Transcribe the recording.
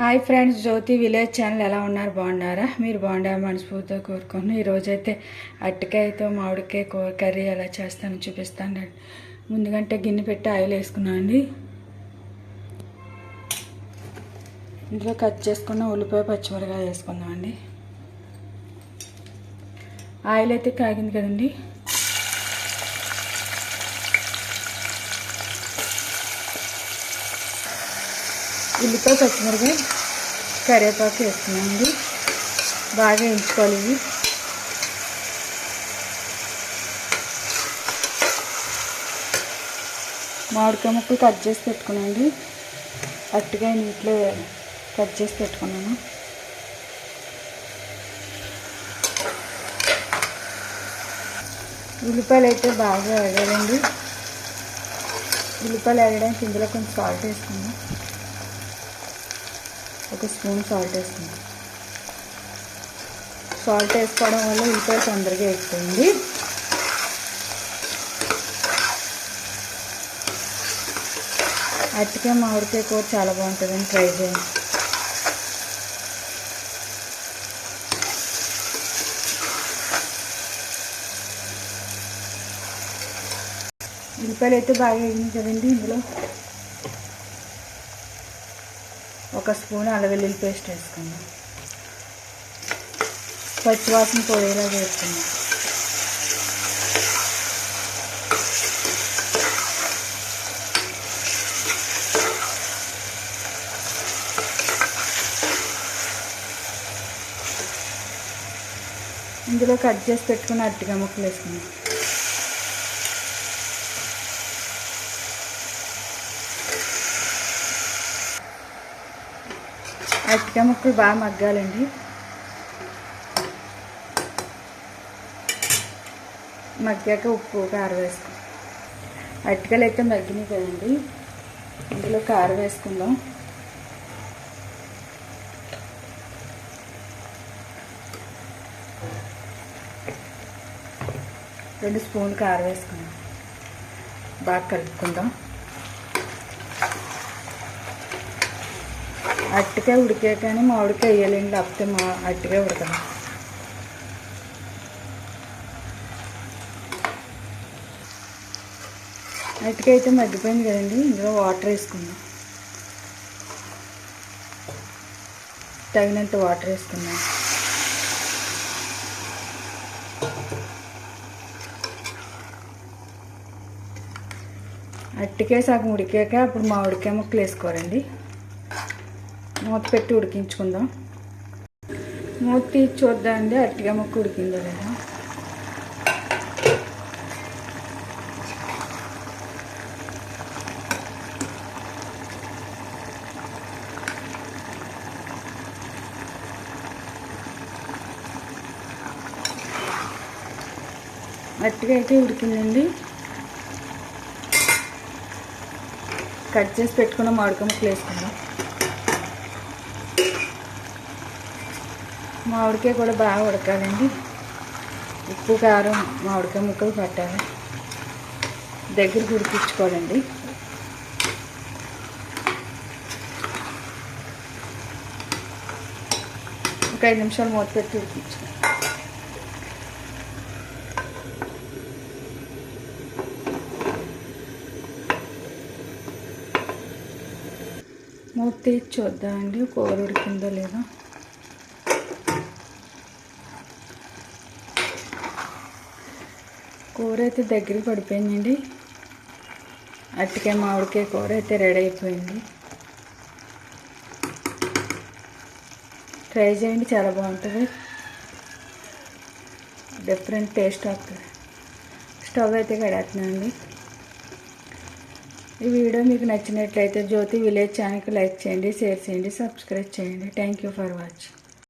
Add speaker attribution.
Speaker 1: Hi friends Jyothi village channel ఎలా ఉన్నారు? బాగున్నారా? మీరు బాగుండారు మనస్ఫూర్తిగా కోరుకున్నాను ఈరోజైతే అట్టకాయతో మామిడికాయ కూర కర్రీ ఎలా చేస్తాను చూపిస్తాను ముందుగంటే గిన్నె పెట్టి ఆయిల్ వేసుకున్నాను అండి. ఇందులో కట్ చేసుకున్న ఉల్లిపాయ పచ్చిమిరకాయ వేసుకున్నాం అండి. ఆయిల్ అయితే కాగింది కదండి. ఉల్లిపాయ పచ్చిమిరపకాయ కరివేపాకు వేస్తున్నామండి. బాగా వేయించుకోవాలి ఇవి. మామిడికాయ ముక్కలు కట్ చేసి పెట్టుకున్నాండి అట్టుగా నీటిలో కట్ చేసి పెట్టుకున్నాను. ఉల్లిపాయలు అయితే బాగా వేగాలండి. ఉల్లిపాయలు వేయడానికి ఇందులో కొంచెం సాల్ట్ వేసుకున్నాను ఒక స్పూన్ సాల్ట్ వేసుకుందాం. సాల్ట్ వేసుకోవడం వల్ల ఉల్లిపాయ తొందరగా వేస్తుంది అట్టికాయ మామిడికాయ కూర చాలా బాగుంటుందండి ట్రై చేయండి. ఉల్లిపాయలు అయితే బాగా వేగింది కదండి ఇందులో. ఒక స్పూన్ అల్లవెల్లుల్లి పేస్ట్ వేసుకుందాం. పచ్చివాసన పోయేలా వేసుకుందాం. ఇందులో కట్ చేసి పెట్టుకున్న అట్టిగా ముక్కలు వేసుకుందాం. అరటికాయ ముక్కలు బాగా మగ్గాలండి. మగ్గాక ఉప్పు కారం వేసుకుందాం. అరటికాయలు అయితే మగ్గినాయి కదండి. ఇందులో కారం వేసుకుందాం. రెండు స్పూన్ కారం వేసుకుందాం. బాగా కలుపుకుందాం. అట్టికాయ ఉడికే కానీ మామిడికాయ వేయాలండి లేకపోతే మా అట్టికాయ ఉడకదు అట్టికాయ అయితే మగ్గిపోయింది కదండి ఇందులో వాటర్ వేసుకుందాం తగినంత వాటర్ వేసుకుందాం అట్టికాయ సగం ఉడికాక అప్పుడు మామిడికాయ ముక్కలు వేసుకోరండి మూత పెట్టి ఉడికించుకుందాం. మూత తీసి చూద్దాం అండి అట్టిగా ముక్క ఉడికిందో లేదా. అట్టిగా అయితే ఉడికిందండి. కట్ చేసి పెట్టుకున్న మామిడికాయ ముక్కలు వేసుకుందాం. మామిడికాయ కూడా బాగా ఉడకాలండి. ఉప్పు కారం మామిడికాయ ముక్కలు పట్టాలి. దగ్గర ఉడికించుకోవాలండి. ఒక ఐదు నిమిషాలు మూత పెట్టి ఉడికించుకోవాలి మూత తీసి చూద్దామండి కూర ఉడికిందో లేదో. కూర అయితే దగ్గర పడిపోయిందండి. అట్టికే మామిడికాయ కూర అయితే రెడీ అయిపోయింది. ట్రై చేయండి చాలా బాగుంటుంది. డిఫరెంట్ టేస్ట్ వస్తుంది స్టవ్ అయితే కడేస్తున్నానండి ఈ వీడియో మీకు నచ్చినట్లయితే జ్యోతి విలేజ్ ఛానల్కి లైక్ చేయండి షేర్ చేయండి సబ్స్క్రైబ్ చేయండి. Thank you for watching